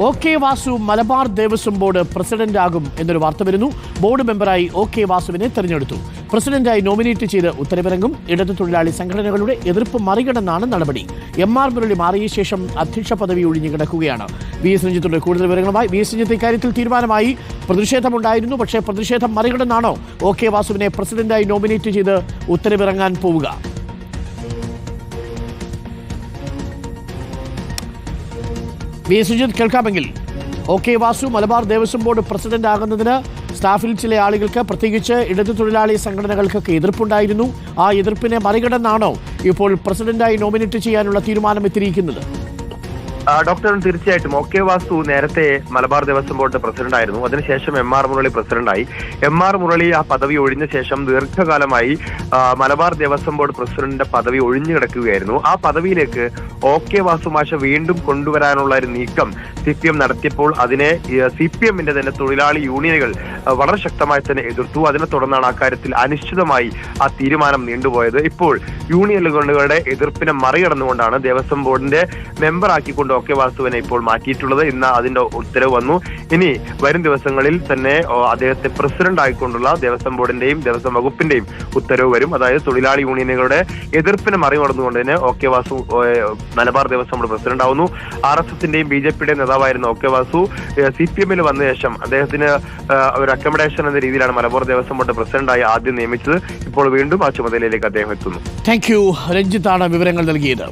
O K Vasu Malabar Devaswom board പ്രസിഡന്റാകും എന്നൊരു വാർത്ത വരുന്നു. ബോർഡ് മെമ്പറായി ഒ കെ വാസുവിനെ തെരഞ്ഞെടുത്തു. പ്രസിഡന്റായി നോമിനേറ്റ് ചെയ്ത് ഉത്തരവിറങ്ങും. ഇടതു തൊഴിലാളി സംഘടനകളുടെ എതിർപ്പ് മറികടന്നാണ് നടപടി. എം ആർ മുരളി മാറിയ ശേഷം അധ്യക്ഷ പദവി ഒഴിഞ്ഞു കിടക്കുകയാണ്. വി എസ് രഞ്ജിത്തിന്റെ കൂടുതൽ വിവരങ്ങളുമായി വി എസ് രഞ്ജിത്ത് ഇക്കാര്യത്തിൽ തീരുമാനമായി. പ്രതിഷേധമുണ്ടായിരുന്നു പക്ഷേ പ്രതിഷേധം മറികടന്നാണോ ഒ കെ വാസുവിനെ പ്രസിഡന്റായി നോമിനേറ്റ് ചെയ്ത് ഉത്തരവിറങ്ങാൻ പോവുക? V Sujith കേൾക്കാമെങ്കിൽ. O K Vasu Malabar Devaswom board president ആകുന്നതിന് സ്റ്റാഫിൽ ചില ആളുകൾക്ക് പ്രത്യേകിച്ച് ഇടതു തൊഴിലാളി സംഘടനകൾക്കൊക്കെ എതിർപ്പുണ്ടായിരുന്നു. ആ എതിർപ്പിനെ മറികടന്നാണോ ഇപ്പോൾ പ്രസിഡന്റായി നോമിനേറ്റ് ചെയ്യാനുള്ള തീരുമാനം എത്തിയിരിക്കുന്നത് ഡോക്ടർ തീർച്ചയായിട്ടും ഒക്കെ വാസ്തു വാസു നേരത്തെ മലബാർ ദേവസ്വം ബോർഡ് പ്രസിഡന്റ് ആയിരുന്നു അതിനുശേഷം എം ആർ മുരളി പ്രസിഡന്റായി. എം ആർ മുരളി ആ പദവി ഒഴിഞ്ഞ ശേഷം ദീർഘകാലമായി മലബാർ ദേവസ്വം ബോർഡ് പ്രസിഡന്റിന്റെ പദവി ഒഴിഞ്ഞു കിടക്കുകയായിരുന്നു. ആ പദവിയിലേക്ക് ഒ കെ വാസു മാഷ വീണ്ടും കൊണ്ടുവരാനുള്ള ഒരു നീക്കം സി പി എം നടത്തിയപ്പോൾ അതിനെ സി പി എമ്മിന്റെ തന്നെ തൊഴിലാളി യൂണിയനുകൾ വളരെ ശക്തമായി തന്നെ എതിർത്തു. അതിനെ തുടർന്നാണ് അക്കാര്യത്തിൽ അനിശ്ചിതമായി ആ തീരുമാനം നീണ്ടുപോയത്. ഇപ്പോൾ യൂണിയൻ യൂണിയനുകളുടെ എതിർപ്പിനെ മറികടന്നുകൊണ്ടാണ് ദേവസ്വം ബോർഡിന്റെ മെമ്പറാക്കിക്കൊണ്ട് ആക്കിക്കൊണ്ട് ഒക്കെ വാസുവിനെ ഇപ്പോൾ മാറ്റിയിട്ടുള്ളത് ഇന്ന് അതിന്റെ ഉത്തരവ് വന്നു. ഇനി വരും ദിവസങ്ങളിൽ തന്നെ അദ്ദേഹത്തെ പ്രസിഡന്റ് ആയിക്കൊണ്ടുള്ള ദേവസ്വം ബോർഡിന്റെയും ദേവസ്വം വകുപ്പിന്റെയും ഉത്തരവ് വരും. അതായത് തൊഴിലാളി യൂണിയനുകളുടെ എതിർപ്പിനെ മറികടന്നുകൊണ്ട് തന്നെ O K Vasu Malabar Devaswom board president ആവുന്നു. ആർ എസ് എസിന്റെയും ബി ജെ പിയുടെയും നേതാവായിരുന്ന O K Vasu. C P എമ്മിൽ വന്ന ശേഷം അദ്ദേഹത്തിന് ആ, ഒരു അക്കമഡേഷൻ എന്ന രീതിയിലാണ് മലബാർ ദേവസ്വം ബോർഡ് പ്രസിഡന്റായി ആദ്യം നിയമിച്ചത്. ഇപ്പോൾ വീണ്ടും ആ ചുമതലയിലേക്ക് അദ്ദേഹം എത്തുന്നു. താങ്ക് യു രഞ്ജിത്താണ് വിവരങ്ങൾ നൽകിയത്.